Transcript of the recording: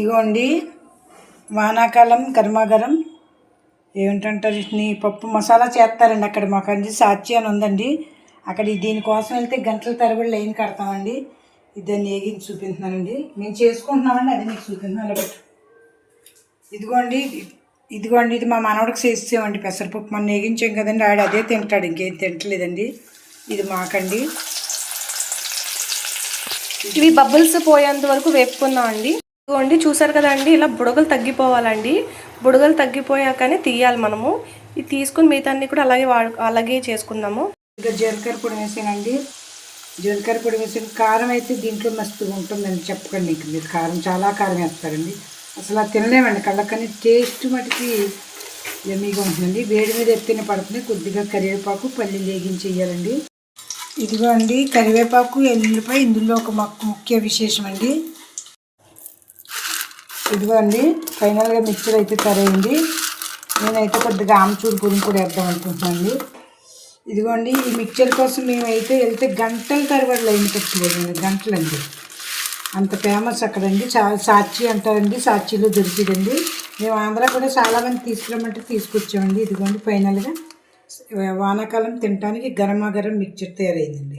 ఇగోండి వానాకాలం గర్మాగరం ఏమిటంటారు? వీటిని పప్పు మసాలా చేస్తారండి అక్కడ మాకు అంది సాచి అని ఉందండి. అక్కడ దీనికోసం వెళ్తే గంటల తరబడి లైన్ కడతామండి. ఇది దాన్ని ఏగించి చూపిస్తున్నానండి మేము చేసుకుంటున్నామండి అది మీకు చూపిస్తున్నాను బట్ ఇదిగోండి ఇదిగోండి ఇది మా మనవడికి చేసేమండి పెసరపప్పు. మొన్న వేగించాం కదండి ఆడు అదే తింటాడు ఇంకేం తింటలేదండి. ఇది మాకండి. ఇవి బబుల్స్ పోయేంత వరకు వేపుకుందాం అండి ఇదిగోండి చూసారు కదండి ఇలా బుడగలు తగ్గిపోవాలండి. బుడగలు తగ్గిపోయాకనే తీయాలి మనము. ఇది తీసుకుని మిగతాన్ని కూడా అలాగే వాడు అలాగే చేసుకుందాము. ఇంకా జీలకర్ర పొడి వేసానండి జీలకర్ర పొడి వేసిన కారం అయితే దీంట్లో మస్తుగా ఉంటుందండి చెప్పకండి ఇంక మీరు. కారం చాలా కారం వేస్తారండి. అసలు అది తినలేమండి. కళ్ళకని టేస్ట్ మటుకి ఎమ్మిగా ఉంటుందండి. వేడి మీద ఎత్తిన పడుతుంది. కొద్దిగా కరివేపాకు పల్లి వేగించి వేయాలండి ఇదిగో అండి కరివేపాకు ఎల్లుల్లిపాయ ఇందులో ఒక ముఖ్య విశేషం అండి ఇదిగోండి ఫైనల్గా మిక్చర్ అయితే సరైంది. నేనైతే కొద్దిగా ఆమచూరు పొడి కూడా వేద్దాం అనుకుంటున్నాను ఇదిగోండి ఈ మిక్చర్ కోసం మేమైతే వెళ్తే గంటల తరబడి లైన్ కట్టుకోలేదు గంటలండి. అంత ఫేమస్ అక్కడండి. చాలా సాచి అంటారండి సాచిలో దొరికిదండి. మేము ఆంధ్ర కూడా చాలామంది తీసుకురమ్మంటే తీసుకొచ్చామండి. ఇదిగోండి ఫైనల్గా వానాకాలం తినడానికి గరమాగరం మిక్చర్ తయారైందండి.